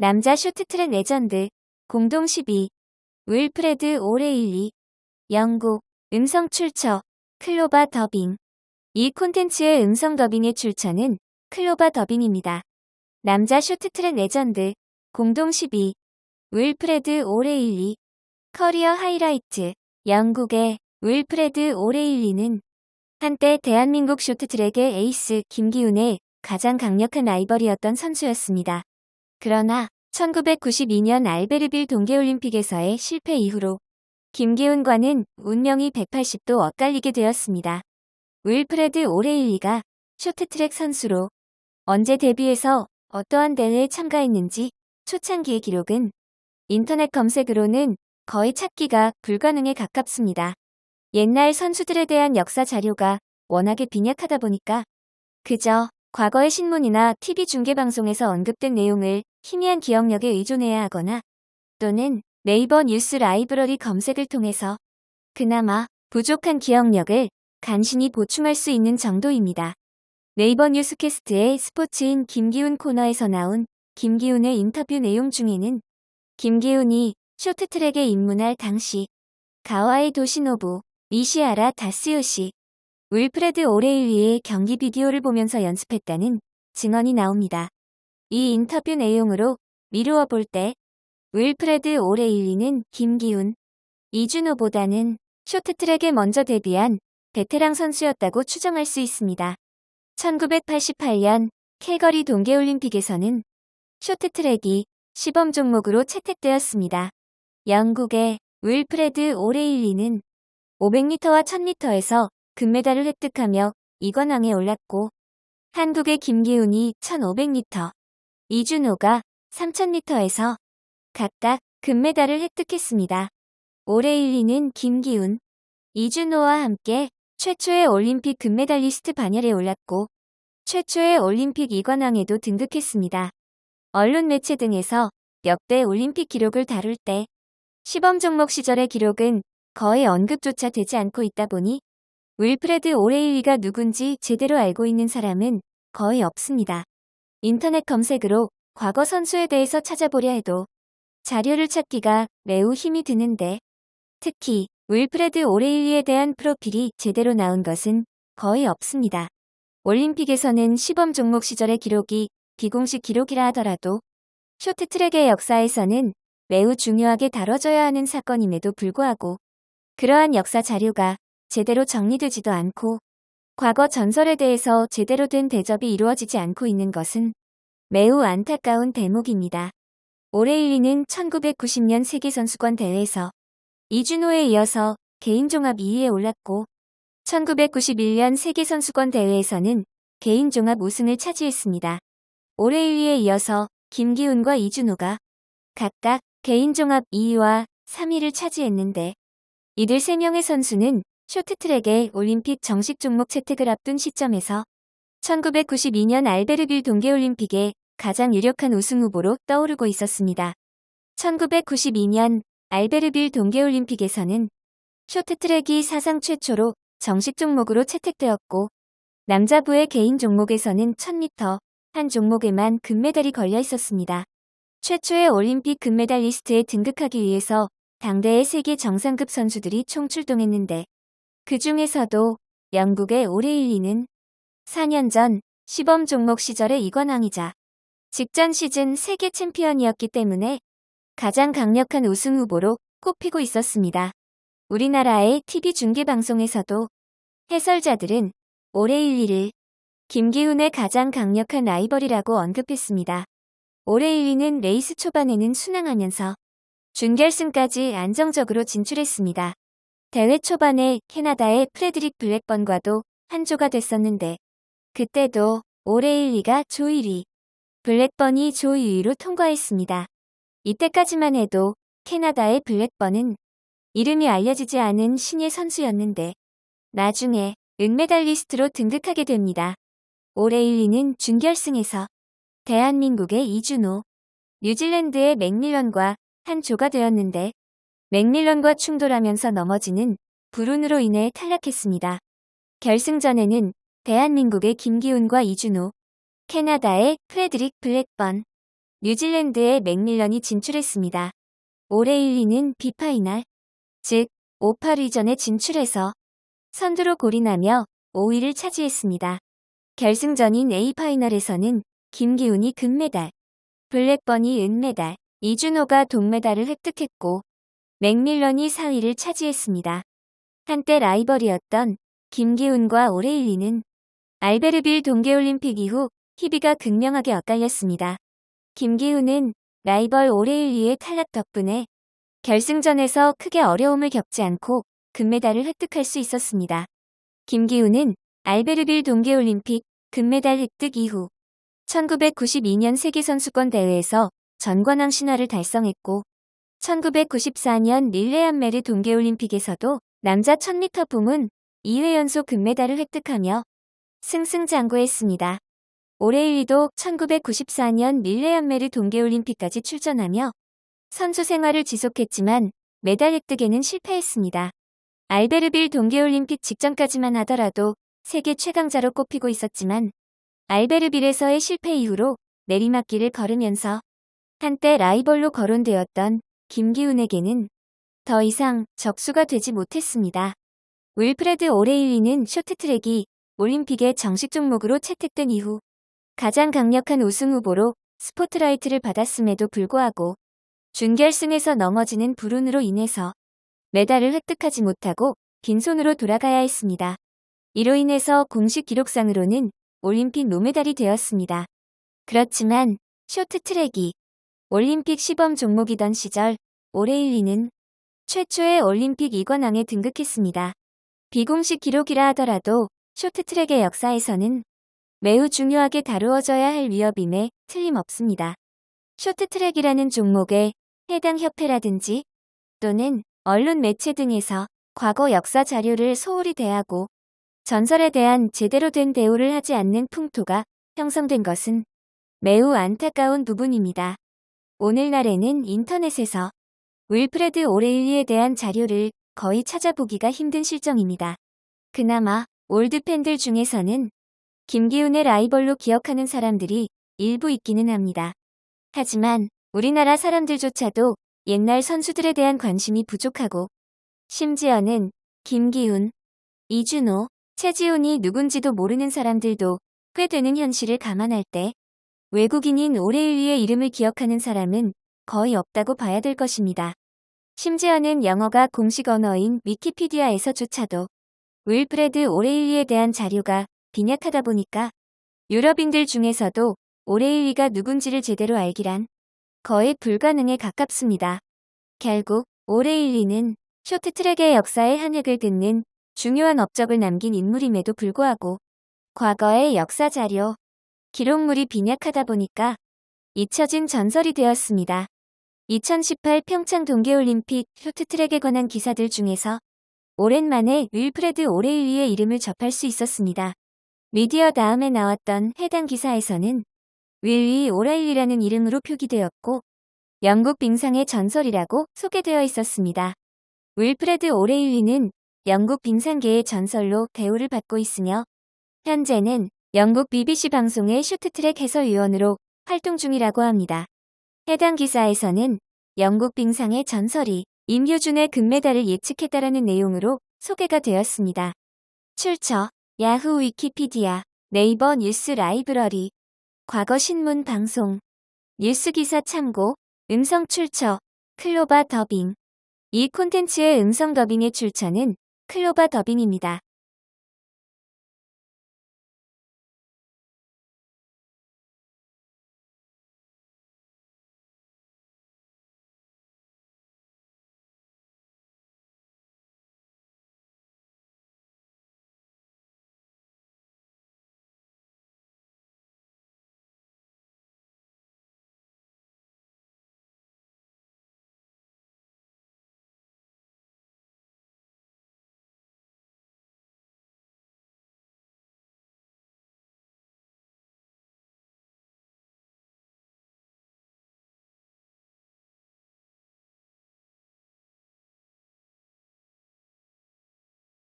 남자 쇼트트랙 레전드 공동 10위 윌프레드 오레일리 영국 음성 출처 클로바 더빙 이 콘텐츠의 음성 더빙의 출처는 클로바 더빙입니다. 남자 쇼트트랙 레전드 공동 10위 윌프레드 오레일리 커리어 하이라이트 영국의 윌프레드 오레일리는 한때 대한민국 쇼트트랙의 에이스 김기훈의 가장 강력한 라이벌이었던 선수였습니다. 그러나 1992년 알베르빌 동계올림픽에서의 실패 이후로 김기훈과는 운명이 180도 엇갈리게 되었습니다. 윌프레드 오레일리가 쇼트트랙 선수로 언제 데뷔해서 어떠한 대회에 참가했는지 초창기의 기록은 인터넷 검색으로는 거의 찾기가 불가능에 가깝습니다. 옛날 선수들에 대한 역사 자료가 워낙에 빈약하다 보니까 그저 과거의 신문이나 TV 중계방송에서 언급된 내용을 희미한 기억력에 의존해야 하거나 또는 네이버 뉴스 라이브러리 검색을 통해서 그나마 부족한 기억력을 간신히 보충할 수 있는 정도입니다. 네이버 뉴스캐스트의 스포츠인 김기훈 코너에서 나온 김기훈의 인터뷰 내용 중에는 김기훈이 쇼트트랙에 입문할 당시 가와이 도시노부, 이시아라 다스요시, 윌프레드 오레일리의 경기 비디오를 보면서 연습했다는 증언이 나옵니다. 이 인터뷰 내용으로 미루어 볼때 윌프레드 오레일리는 김기훈, 이준호보다는 쇼트트랙에 먼저 데뷔한 베테랑 선수였다고 추정할 수 있습니다. 1988년 캘거리 동계올림픽에서는 쇼트트랙이 시범 종목으로 채택되었습니다. 영국의 윌프레드 오레일리는 500m와 1000m에서 금메달을 획득하며 이관왕에 올랐고 한국의 김기훈이 1500m, 이준호가 3000m에서 각각 금메달을 획득했습니다. 오레일리는 김기훈, 이준호와 함께 최초의 올림픽 금메달리스트 반열에 올랐고 최초의 올림픽 이관왕에도 등극했습니다. 언론 매체 등에서 역대 올림픽 기록을 다룰 때 시범 종목 시절의 기록은 거의 언급조차 되지 않고 있다 보니 윌프레드 오레일리가 누군지 제대로 알고 있는 사람은 거의 없습니다. 인터넷 검색으로 과거 선수에 대해서 찾아보려 해도 자료를 찾기가 매우 힘이 드는데 특히 윌프레드 오레일리에 대한 프로필이 제대로 나온 것은 거의 없습니다. 올림픽에서는 시범 종목 시절의 기록이 비공식 기록이라 하더라도 쇼트트랙의 역사에서는 매우 중요하게 다뤄져야 하는 사건임에도 불구하고 그러한 역사 자료가 제대로 정리되지도 않고 과거 전설에 대해서 제대로 된 대접이 이루어지지 않고 있는 것은 매우 안타까운 대목입니다. 오레일리는 1990년 세계선수권 대회에서 이준호에 이어서 개인 종합 2위에 올랐고 1991년 세계선수권 대회에서는 개인 종합 우승을 차지했습니다. 오레일리에 이어서 김기훈과 이준호가 각각 개인 종합 2위와 3위를 차지했는데 이들 3명의 선수는 쇼트트랙의 올림픽 정식 종목 채택을 앞둔 시점에서 1992년 알베르빌 동계올림픽에 가장 유력한 우승 후보로 떠오르고 있었습니다. 1992년 알베르빌 동계올림픽에서는 쇼트트랙이 사상 최초로 정식 종목으로 채택되었고 남자부의 개인 종목에서는 1000m 한 종목에만 금메달이 걸려 있었습니다. 최초의 올림픽 금메달 리스트에 등극하기 위해서 당대의 세계 정상급 선수들이 총출동했는데 그 중에서도 영국의 오레일리는 4년 전 시범 종목 시절의 이관왕이자 직전 시즌 세계 챔피언이었기 때문에 가장 강력한 우승 후보로 꼽히고 있었습니다. 우리나라의 TV 중계 방송에서도 해설자들은 오레일리를 김기훈의 가장 강력한 라이벌이라고 언급했습니다. 오레일리는 레이스 초반에는 순항하면서 준결승까지 안정적으로 진출했습니다. 대회 초반에 캐나다의 프레드릭 블랙번과도 한조가 됐었는데 그때도 오레일리가 조 1위, 블랙번이 조 2위로 통과했습니다. 이때까지만 해도 캐나다의 블랙번은 이름이 알려지지 않은 신예 선수였는데 나중에 은메달리스트로 등극하게 됩니다. 오레일리는 준결승에서 대한민국의 이준호, 뉴질랜드의 맥밀런과 한 조가 되었는데 맥밀런과 충돌하면서 넘어지는 불운으로 인해 탈락했습니다. 결승전에는 대한민국의 김기훈과 이준호, 캐나다의 프레드릭 블랙번, 뉴질랜드의 맥밀런이 진출했습니다. 올해 1위는 B파이널, 즉 5파 리전에 진출해서 선두로 골인하며 5위를 차지했습니다. 결승전인 A파이널에서는 김기훈이 금메달, 블랙번이 은메달, 이준호가 동메달을 획득했고 맥밀런이 4위를 차지했습니다. 한때 라이벌이었던 김기훈과 1위는 알베르빌 동계올림픽 이후 희비가 극명하게 엇갈렸습니다. 김기훈은 라이벌 1위의 탈락 덕분에 결승전에서 크게 어려움을 겪지 않고 금메달을 획득할 수 있었습니다. 김기훈은 알베르빌 동계올림픽 금메달 획득 이후 1992년 세계선수권 대회에서 전관왕 신화를 달성했고 1994년 릴레안메르 동계올림픽에서도 남자 1000m 부문 2회 연속 금메달을 획득하며 승승장구했습니다. 올해 1위도 1994년 릴레안메르 동계올림픽까지 출전하며 선수 생활을 지속했지만 메달 획득에는 실패했습니다. 알베르빌 동계올림픽 직전까지만 하더라도 세계 최강자로 꼽히고 있었지만 알베르빌에서의 실패 이후로 내리막길을 걸으면서 한때 라이벌로 거론되었던 김기훈에게는 더 이상 적수가 되지 못했습니다. 윌프레드 오레일리는 쇼트트랙이 올림픽의 정식 종목으로 채택된 이후 가장 강력한 우승 후보로 스포트라이트를 받았음에도 불구하고 준결승에서 넘어지는 불운으로 인해서 메달을 획득하지 못하고 빈손으로 돌아가야 했습니다. 이로 인해서 공식 기록상으로는 올림픽 노메달이 되었습니다. 그렇지만 쇼트트랙이 올림픽 시범 종목이던 시절 오레일리는 최초의 올림픽 2관왕에 등극했습니다. 비공식 기록이라 하더라도 쇼트트랙의 역사에서는 매우 중요하게 다루어져야 할 위협임에 틀림없습니다. 쇼트트랙이라는 종목에 해당 협회라든지 또는 언론 매체 등에서 과거 역사 자료를 소홀히 대하고 전설에 대한 제대로 된 대우를 하지 않는 풍토가 형성된 것은 매우 안타까운 부분입니다. 오늘날에는 인터넷에서 윌프레드 오레일리에 대한 자료를 거의 찾아보기가 힘든 실정입니다. 그나마 올드 팬들 중에서는 김기훈의 라이벌로 기억하는 사람들이 일부 있기는 합니다. 하지만 우리나라 사람들조차도 옛날 선수들에 대한 관심이 부족하고 심지어는 김기훈, 이준호, 최지훈이 누군지도 모르는 사람들도 꽤 되는 현실을 감안할 때 외국인인 오레일리의 이름을 기억하는 사람은 거의 없다고 봐야 될 것입니다. 심지어는 영어가 공식 언어인 위키피디아에서조차도 윌프레드 오레일리에 대한 자료가 빈약하다 보니까 유럽인들 중에서도 오레일리가 누군지를 제대로 알기란 거의 불가능에 가깝습니다. 결국 오레일리는 쇼트트랙의 역사의 한 획을 긋는 중요한 업적을 남긴 인물임에도 불구하고 과거의 역사 자료, 기록물이 빈약하다 보니까 잊혀진 전설이 되었습니다. 2018 평창 동계올림픽 쇼트트랙에 관한 기사들 중에서 오랜만에 윌프레드 오레일리의 이름을 접할 수 있었습니다. 미디어 다음에 나왔던 해당 기사에서는 윌리 오라일리라는 이름으로 표기되었고 영국 빙상의 전설이라고 소개되어 있었습니다. 윌프레드 오레일리는 영국 빙상계의 전설로 대우를 받고 있으며 현재는 영국 BBC 방송의 쇼트트랙 해설위원으로 활동 중이라고 합니다. 해당 기사에서는 영국 빙상의 전설이 임효준의 금메달을 예측했다라는 내용으로 소개가 되었습니다. 출처 야후 위키피디아 네이버 뉴스 라이브러리 과거 신문 방송 뉴스 기사 참고 음성 출처 클로바 더빙 이 콘텐츠의 음성 더빙의 출처는 클로바 더빙입니다.